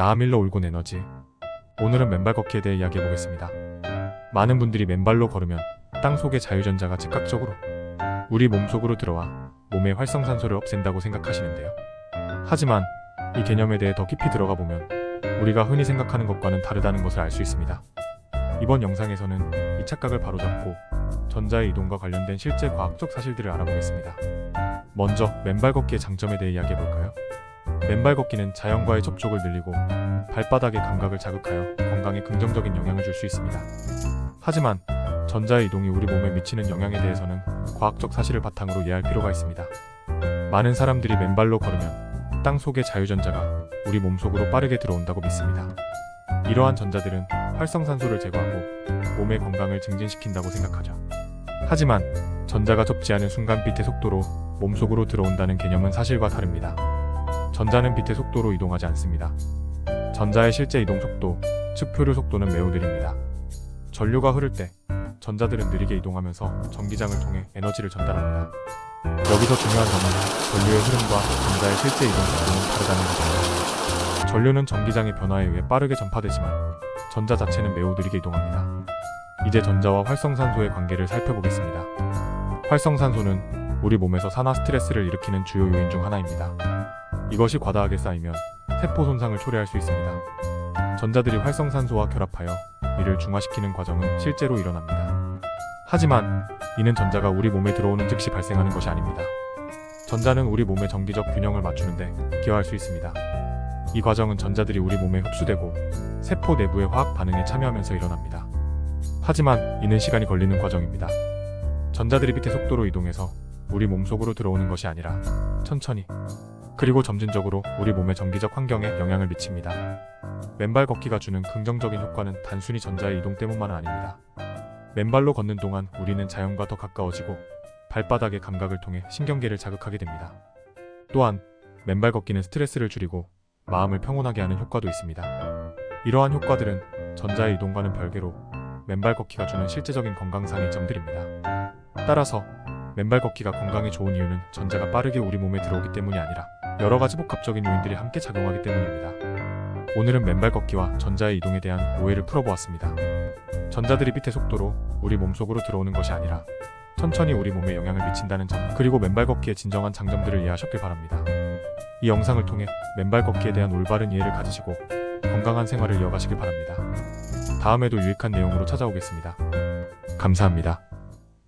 나아밀러 올곤 에너지. 오늘은 맨발 걷기에 대해 이야기해 보겠습니다. 많은 분들이 맨발로 걸으면 땅 속의 자유전자가 즉각적으로 우리 몸속으로 들어와 몸의 활성산소를 없앤다고 생각하시는데요. 하지만 이 개념에 대해 더 깊이 들어가 보면 우리가 흔히 생각하는 것과는 다르다는 것을 알 수 있습니다. 이번 영상에서는 이 착각을 바로잡고 전자의 이동과 관련된 실제 과학적 사실들을 알아보겠습니다. 먼저 맨발 걷기의 장점에 대해 이야기해 볼까요? 맨발 걷기는 자연과의 접촉을 늘리고 발바닥의 감각을 자극하여 건강에 긍정적인 영향을 줄 수 있습니다. 하지만 전자의 이동이 우리 몸에 미치는 영향에 대해서는 과학적 사실을 바탕으로 이해할 필요가 있습니다. 많은 사람들이 맨발로 걸으면 땅 속의 자유전자가 우리 몸 속으로 빠르게 들어온다고 믿습니다. 이러한 전자들은 활성산소를 제거하고 몸의 건강을 증진시킨다고 생각하죠. 하지만 전자가 접지 않은 순간 빛의 속도로 몸속으로 들어온다는 개념은 사실과 다릅니다. 전자는 빛의 속도로 이동하지 않습니다. 전자의 실제 이동 속도, 즉 표류 속도는 매우 느립니다. 전류가 흐를 때 전자들은 느리게 이동하면서 전기장을 통해 에너지를 전달합니다. 여기서 중요한 점은 전류의 흐름과 전자의 실제 이동 속도는 다르다는 것입니다. 전류는 전기장의 변화에 의해 빠르게 전파되지만 전자 자체는 매우 느리게 이동합니다. 이제 전자와 활성산소의 관계를 살펴보겠습니다. 활성산소는 우리 몸에서 산화 스트레스를 일으키는 주요 요인 중 하나입니다. 이것이 과다하게 쌓이면 세포 손상을 초래할 수 있습니다. 전자들이 활성산소와 결합하여 이를 중화시키는 과정은 실제로 일어납니다. 하지만 이는 전자가 우리 몸에 들어오는 즉시 발생하는 것이 아닙니다. 전자는 우리 몸의 정기적 균형을 맞추는데 기여할 수 있습니다. 이 과정은 전자들이 우리 몸에 흡수되고 세포 내부의 화학 반응에 참여하면서 일어납니다. 하지만 이는 시간이 걸리는 과정입니다. 전자들이 빛의 속도로 이동해서 우리 몸속으로 들어오는 것이 아니라 천천히 그리고 점진적으로 우리 몸의 정기적 환경에 영향을 미칩니다. 맨발 걷기가 주는 긍정적인 효과는 단순히 전자의 이동 때문만은 아닙니다. 맨발로 걷는 동안 우리는 자연과 더 가까워지고 발바닥의 감각을 통해 신경계를 자극하게 됩니다. 또한 맨발 걷기는 스트레스를 줄이고 마음을 평온하게 하는 효과도 있습니다. 이러한 효과들은 전자의 이동과는 별개로 맨발 걷기가 주는 실제적인 건강상의 점들입니다. 따라서 맨발 걷기가 건강에 좋은 이유는 전자가 빠르게 우리 몸에 들어오기 때문이 아니라 여러 가지 복합적인 요인들이 함께 작용하기 때문입니다. 오늘은 맨발 걷기와 전자의 이동에 대한 오해를 풀어보았습니다. 전자들이 빛의 속도로 우리 몸속으로 들어오는 것이 아니라 천천히 우리 몸에 영향을 미친다는 점, 그리고 맨발 걷기의 진정한 장점들을 이해하셨길 바랍니다. 이 영상을 통해 맨발 걷기에 대한 올바른 이해를 가지시고 건강한 생활을 이어가시길 바랍니다. 다음에도 유익한 내용으로 찾아오겠습니다. 감사합니다.